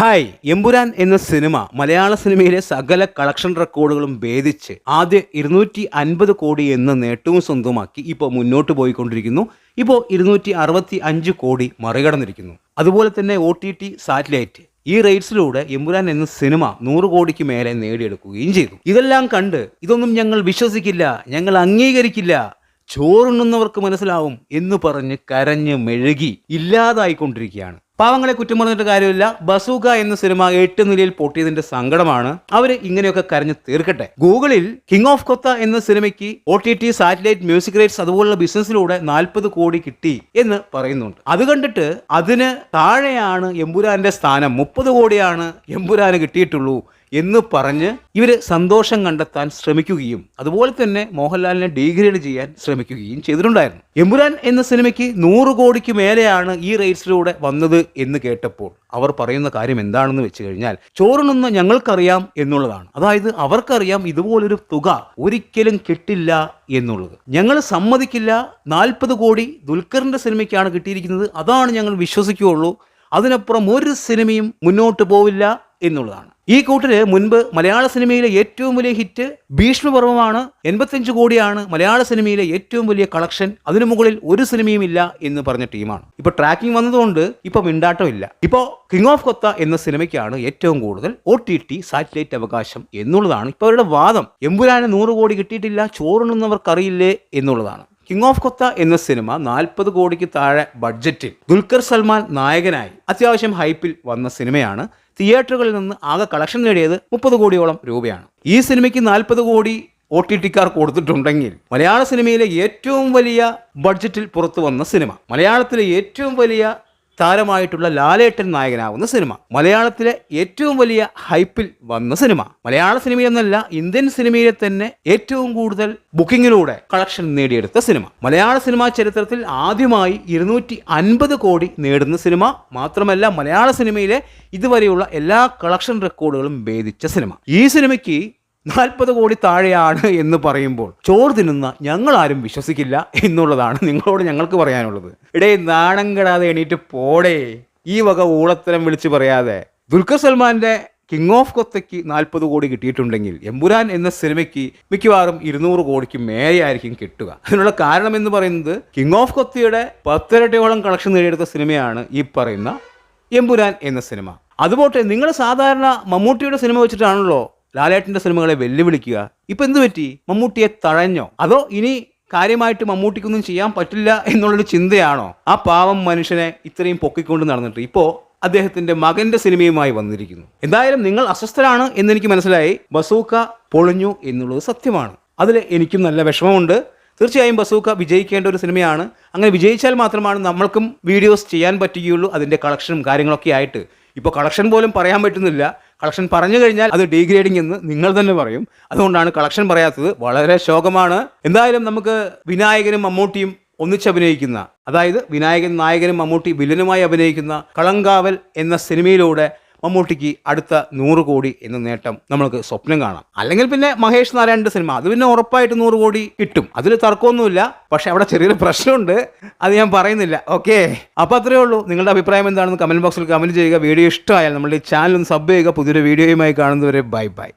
Hi Empuraan എന്ന cinema മലയാള സിനിമയിലെ സകല കളക്ഷൻ റെക്കോർഡുകളും ഭേദിച്ച് ആദ്യ ഇരുന്നൂറ്റി അൻപത് കോടി എന്ന നേട്ടവും സ്വന്തമാക്കി ഇപ്പോൾ മുന്നോട്ട് പോയിക്കൊണ്ടിരിക്കുന്നു. ഇപ്പോൾ ഇരുന്നൂറ്റി അറുപത്തി അഞ്ച് കോടി മറികടന്നിരിക്കുന്നു. അതുപോലെ തന്നെ ഒ ടി ടി സാറ്റലൈറ്റ് ഈ റേറ്റ്സിലൂടെ എമ്പുരാൻ എന്ന സിനിമ നൂറ് കോടിക്ക് മേലെ നേടിയെടുക്കുകയും ചെയ്തു. ഇതെല്ലാം കണ്ട് ഇതൊന്നും ഞങ്ങൾ വിശ്വസിക്കില്ല ഞങ്ങൾ അംഗീകരിക്കില്ല ചോറുണ്ണുന്നവർക്ക് മനസ്സിലാവും എന്ന് പറഞ്ഞ് കരഞ്ഞ് മെഴുകി ഇല്ലാതായിക്കൊണ്ടിരിക്കുകയാണ്. പാവങ്ങളെ കുറ്റം പറഞ്ഞിട്ട് കാര്യമില്ല. ബസൂക എന്ന സിനിമ എട്ട് നിലയിൽ പൊട്ടിയതിന്റെ സങ്കടമാണ്. അവർ ഇങ്ങനെയൊക്കെ കരഞ്ഞ് തീർക്കട്ടെ. ഗൂഗിളിൽ കിങ് ഓഫ് കൊത്ത എന്ന സിനിമയ്ക്ക് O T T satellite music rights അതുപോലുള്ള ബിസിനസ്സിലൂടെ നാൽപ്പത് കോടി കിട്ടി എന്ന് പറയുന്നുണ്ട്. അത് കണ്ടിട്ട് അതിന് താഴെയാണ് എമ്പുരാന്റെ സ്ഥാനം. മുപ്പത് കോടിയാണ് എമ്പുരാന് കിട്ടിയിട്ടുള്ളൂ. എന്ന് പറഞ്ഞ് ഇവർ സന്തോഷം കണ്ടെത്താൻ ശ്രമിക്കുകയും അതുപോലെ തന്നെ മോഹൻലാലിനെ ഡീഗ്രേഡ് ചെയ്യാൻ ശ്രമിക്കുകയും ചെയ്തിട്ടുണ്ടായിരുന്നു. എമ്പുരാൻ എന്ന സിനിമയ്ക്ക് നൂറ് കോടിക്ക് മേലെയാണ് ഈ റേറ്റ്സിലൂടെ വന്നത് എന്ന് കേട്ടപ്പോൾ അവർ പറയുന്ന കാര്യം എന്താണെന്ന് വെച്ച് കഴിഞ്ഞാൽ ചോറുണെന്ന് ഞങ്ങൾക്കറിയാം എന്നുള്ളതാണ്. അതായത് അവർക്കറിയാം ഇതുപോലൊരു തുക ഒരിക്കലും കിട്ടില്ല എന്നുള്ളത്. ഞങ്ങൾ സമ്മതിക്കില്ല. നാൽപ്പത് കോടി ദുൽഖറിന്റെ സിനിമയ്ക്കാണ് കിട്ടിയിരിക്കുന്നത്. അതാണ് ഞങ്ങൾ വിശ്വസിക്കുകയുള്ളൂ. അതിനപ്പുറം ഒരു സിനിമയും മുന്നോട്ട് പോവില്ല. എന്നുള്ളതാണ്. ഈ കൂട്ടര് മുൻപ് മലയാള സിനിമയിലെ ഏറ്റവും വലിയ ഹിറ്റ് ഭീഷ്മപർവമാണ് എൺപത്തിയഞ്ച് കോടിയാണ് മലയാള സിനിമയിലെ ഏറ്റവും വലിയ കളക്ഷൻ. അതിനു മുകളിൽ ഒരു സിനിമയും ഇല്ല എന്ന് പറഞ്ഞ ടീമാണ്. ഇപ്പൊ ട്രാക്കിംഗ് വന്നതുകൊണ്ട് ഇപ്പൊ മിണ്ടാട്ടമില്ല ഇപ്പോ കിങ് ഓഫ് കൊത്ത എന്ന സിനിമയ്ക്കാണ് ഏറ്റവും കൂടുതൽ ഒ ടി ടി സാറ്റലൈറ്റ് അവകാശം എന്നുള്ളതാണ്. ഇപ്പൊ അവരുടെ വാദം എമ്പുരാന് നൂറ് കോടി കിട്ടിയിട്ടില്ല ചോറുണ്ണുന്നവർക്കറിയില്ലേ എന്നുള്ളതാണ്. കിങ് ഓഫ് കൊത്ത എന്ന സിനിമ നാൽപ്പത് കോടിക്ക് താഴെ ബഡ്ജറ്റിൽ ദുൽഖർ സൽമാൻ നായകനായി അത്യാവശ്യം ഹൈപ്പിൽ വന്ന സിനിമയാണ്. തിയേറ്ററുകളിൽ നിന്ന് ആകെ കളക്ഷൻ നേടിയത് മുപ്പത് കോടിയോളം രൂപയാണ്. ഈ സിനിമയ്ക്ക് നാൽപ്പത് കോടി ഒ ടി ടിക്കാർ കൊടുത്തിട്ടുണ്ടെങ്കിൽ മലയാള സിനിമയിലെ ഏറ്റവും വലിയ ബഡ്ജറ്റിൽ പുറത്തു വന്ന സിനിമ. മലയാളത്തിലെ ഏറ്റവും വലിയ താരമായിട്ടുള്ള ലാലേട്ടൻ നായകനാവുന്ന സിനിമ. മലയാളത്തിലെ ഏറ്റവും വലിയ ഹൈപ്പിൽ വന്ന സിനിമ. മലയാള സിനിമയെന്നല്ല ഇന്ത്യൻ സിനിമയിലെ തന്നെ ഏറ്റവും കൂടുതൽ ബുക്കിങ്ങിലൂടെ കളക്ഷൻ നേടിയെടുത്ത സിനിമ. മലയാള സിനിമാ ചരിത്രത്തിൽ ആദ്യമായി ഇരുന്നൂറ്റി അൻപത് കോടി നേടുന്ന സിനിമ. മാത്രമല്ല മലയാള സിനിമയിലെ ഇതുവരെയുള്ള എല്ലാ കളക്ഷൻ റെക്കോർഡുകളും ഭേദിച്ച സിനിമ. ഈ സിനിമയ്ക്ക് നാൽപ്പത് കോടി താഴെയാണ് എന്ന് പറയുമ്പോൾ ചോറ് തിന്നുന്ന ഞങ്ങൾ ആരും വിശ്വസിക്കില്ല എന്നുള്ളതാണ് നിങ്ങളോട് ഞങ്ങൾക്ക് പറയാനുള്ളത്. ഇടേ നാണം കെടാതെ എണീറ്റ് പോടേ. ഈ വക ഊളത്തരം വിളിച്ച് പറയാതെ. ദുൽഖർ സൽമാന്റെ കിങ് ഓഫ് കൊത്തയ്ക്ക് നാൽപ്പത് കോടി കിട്ടിയിട്ടുണ്ടെങ്കിൽ എമ്പുരാൻ എന്ന സിനിമയ്ക്ക് മിക്കവാറും ഇരുന്നൂറ് കോടിക്ക് മേലെയായിരിക്കും കിട്ടുക. അതിനുള്ള കാരണം എന്ന് പറയുന്നത് കിങ് ഓഫ് കൊത്തയുടെ പത്തിരട്ടിയോളം കളക്ഷൻ നേടിയെടുത്ത സിനിമയാണ് ഈ പറയുന്ന എമ്പുരാൻ എന്ന സിനിമ. അതുപോട്ടെ നിങ്ങൾ സാധാരണ മമ്മൂട്ടിയുടെ സിനിമ വെച്ചിട്ടാണല്ലോ ലാലേട്ടന്റെ സിനിമകളെ വെല്ലുവിളിക്കുക. ഇപ്പൊ എന്ത് പറ്റി? മമ്മൂട്ടിയെ തഴഞ്ഞോ? അതോ ഇനി കാര്യമായിട്ട് മമ്മൂട്ടിക്കൊന്നും ചെയ്യാൻ പറ്റില്ല എന്നുള്ളൊരു ചിന്തയാണോ? ആ പാവം മനുഷ്യനെ ഇത്രയും പൊക്കിക്കൊണ്ട് നടന്നിട്ട് ഇപ്പോ അദ്ദേഹത്തിന്റെ മകന്റെ സിനിമയുമായി വന്നിരിക്കുന്നു. എന്തായാലും നിങ്ങൾ അസ്വസ്ഥരാണ് എന്നെനിക്ക് മനസ്സിലായി. ബസൂക്ക പൊളിഞ്ഞു എന്നുള്ളത് സത്യമാണ്. അതിൽ എനിക്കും നല്ല വിഷമമുണ്ട്. തീർച്ചയായും ബസൂക്ക വിജയിക്കേണ്ട ഒരു സിനിമയാണ്. അങ്ങനെ വിജയിച്ചാൽ മാത്രമാണ് നമ്മൾക്കും വീഡിയോസ് ചെയ്യാൻ പറ്റുകയുള്ളൂ. അതിന്റെ കളക്ഷനും കാര്യങ്ങളൊക്കെ ആയിട്ട്. ഇപ്പോൾ കളക്ഷൻ പോലും പറയാൻ പറ്റുന്നില്ല. കളക്ഷൻ പറഞ്ഞു കഴിഞ്ഞാൽ അത് ഡീഗ്രേഡിംഗ് എന്ന് നിങ്ങൾ തന്നെ പറയും. അതുകൊണ്ടാണ് കളക്ഷൻ പറയാത്തത്. വളരെ ശോകമാണ്. എന്തായാലും നമുക്ക് വിനായകനും മമ്മൂട്ടിയും ഒന്നിച്ചഭിനയിക്കുന്ന അതായത് വിനായകൻ നായകനും മമ്മൂട്ടി വില്ലനുമായി അഭിനയിക്കുന്ന കളങ്കാവൽ എന്ന സിനിമയിലൂടെ മമ്മൂട്ടിക്ക് അടുത്ത നൂറ് കോടി എന്ന നേട്ടം നമുക്ക് സ്വപ്നം കാണാം. അല്ലെങ്കിൽ പിന്നെ മഹേഷ് നാരായണന്റെ സിനിമ. അത് പിന്നെ ഉറപ്പായിട്ട് നൂറ് കോടി കിട്ടും. അതിൽ തർക്കമൊന്നുമില്ല. പക്ഷെ അവിടെ ചെറിയൊരു പ്രശ്നമുണ്ട്. അത് ഞാൻ പറയുന്നില്ല. ഓക്കെ. അപ്പോൾ അത്രയേ ഉള്ളൂ. നിങ്ങളുടെ അഭിപ്രായം എന്താണെന്ന് കമന്റ് ബോക്സിൽ കമന്റ് ചെയ്യുക. വീഡിയോ ഇഷ്ടമായാൽ നമ്മുടെ ചാനൽ ഒന്ന് സബ് ചെയ്യുക. പുതിയൊരു വീഡിയോയുമായി കാണുന്നവരെ ബൈ ബൈ.